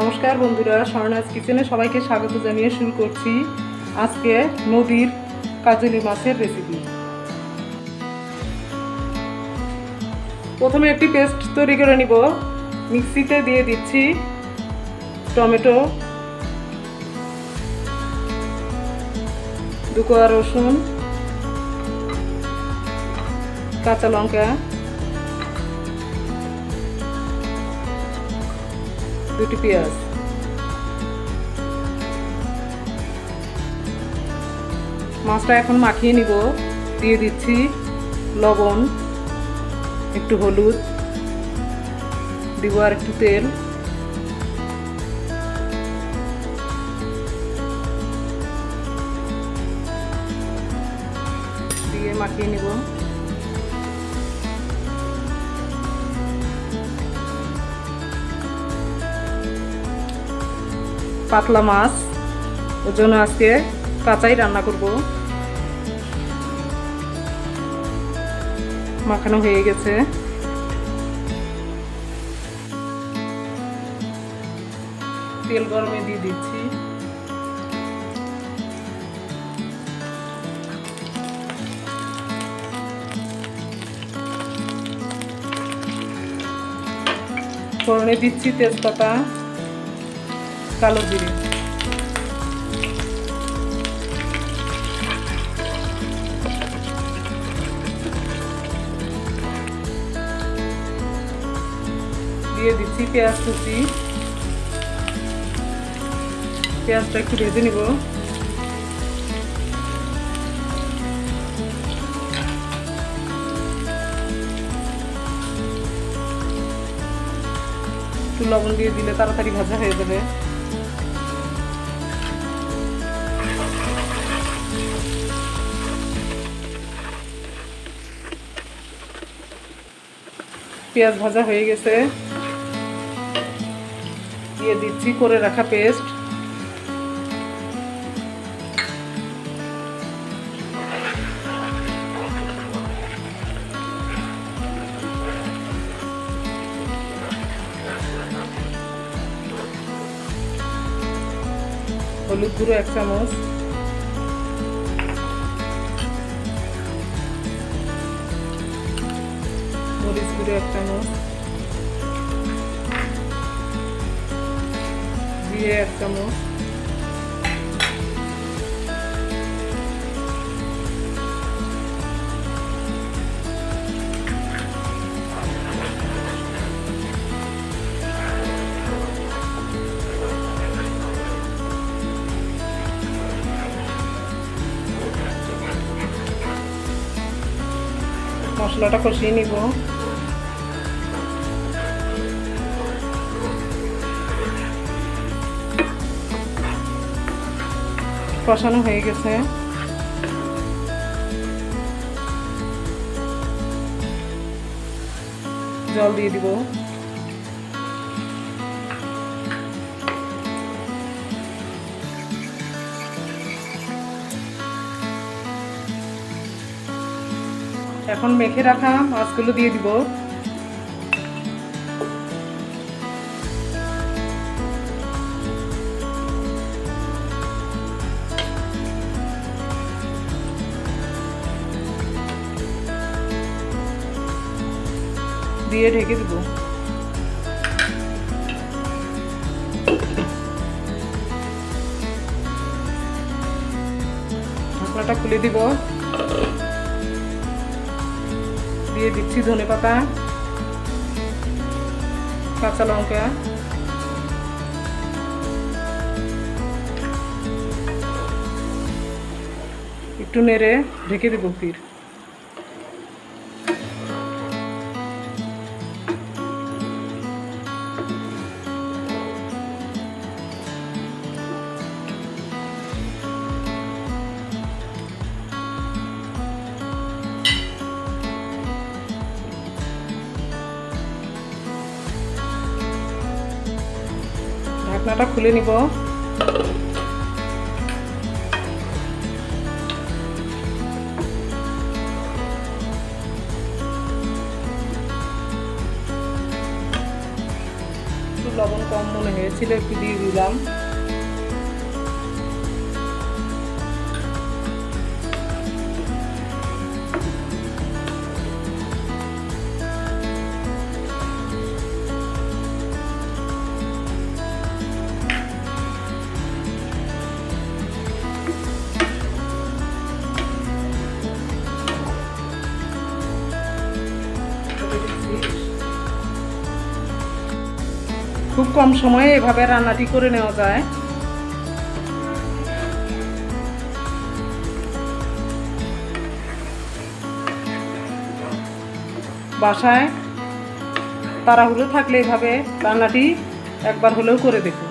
নমস্কার বন্ধুরা স্বর্ণাজ কিচেনে সবাইকে স্বাগত জানিয়ে শুরু করছি আজকে নদীর কাজলি মাছের রেসিপি প্রথমে একটি পেস্ট তৈরি করে নিব। মিক্সিতে দিয়ে দিচ্ছি টমেটো, দুকোয়া রসুন, কাঁচা লঙ্কা দুটি পেঁয়াজ মাছটা এখন মাখিয়ে নিব। দিয়ে দিচ্ছি লবণ, একটু হলুদ, দিব আর একটু তেল। পাতলা মাছ। ওর জন্য আজকে কাঁচাই রান্না করব। মাখানো হয়ে গেছে। তেল গরমে দিয়ে দিচ্ছি। ফোড়নে দিচ্ছি তেজপাতা। কালো জিরে। দিয়ে দিচ্ছি পেঁয়াজ কুচি। পেঁয়াজটা একটু ভেজে নিব। লবণ দিয়ে দিলে তাড়াতাড়ি ভাজা হয়ে যাবে। পেঁয়াজ ভাজা হয়ে গেছে। দিয়ে দিচ্ছি করে রাখা পেস্ট। হলুদ গুঁড়ো এক চামচ। গুঁড়ো এক চামচ জিরে এক চামচ মশলাটা কষিয়ে নিব। কষানো হয়ে গেছে। জল দিয়ে দিব। এখন মেখে রাখা মাছগুলো দিয়ে দিব। দিয়ে ঢেকে দিব। ঢাকনাটা খুলে দিব। দিয়ে দিচ্ছি ধনে পাতা, কাঁচা লঙ্কা। একটু নেড়ে ঢেকে দেবো ফির। ঢাকনাটা খুলে নিব। লবণ কম মনে হয়েছিল একটু দিয়ে দিলাম। খুব কম সময়ে এভাবে রান্নাটি করে নেওয়া যায়। বাসায় তাড়াহুড়ো থাকলে এভাবে রান্নাটি একবার হলেও করে দেখুন।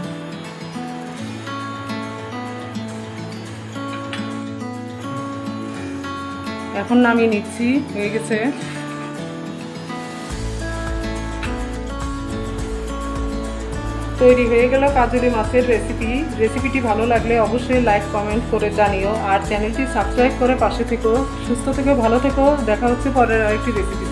এখন নামিয়ে নিচ্ছি, হয়ে গেছে। তৈরি হয়ে গেল কাজুরি মাছের রেসিপি রেসিপিটি ভালো লাগলে অবশ্যই লাইক কমেন্ট করে জানিও। আর চ্যানেলটি সাবস্ক্রাইব করে পাশে থেকো। সুস্থ থেকে, ভালো থেকো। দেখা হচ্ছে পরের আরেকটি রেসিপি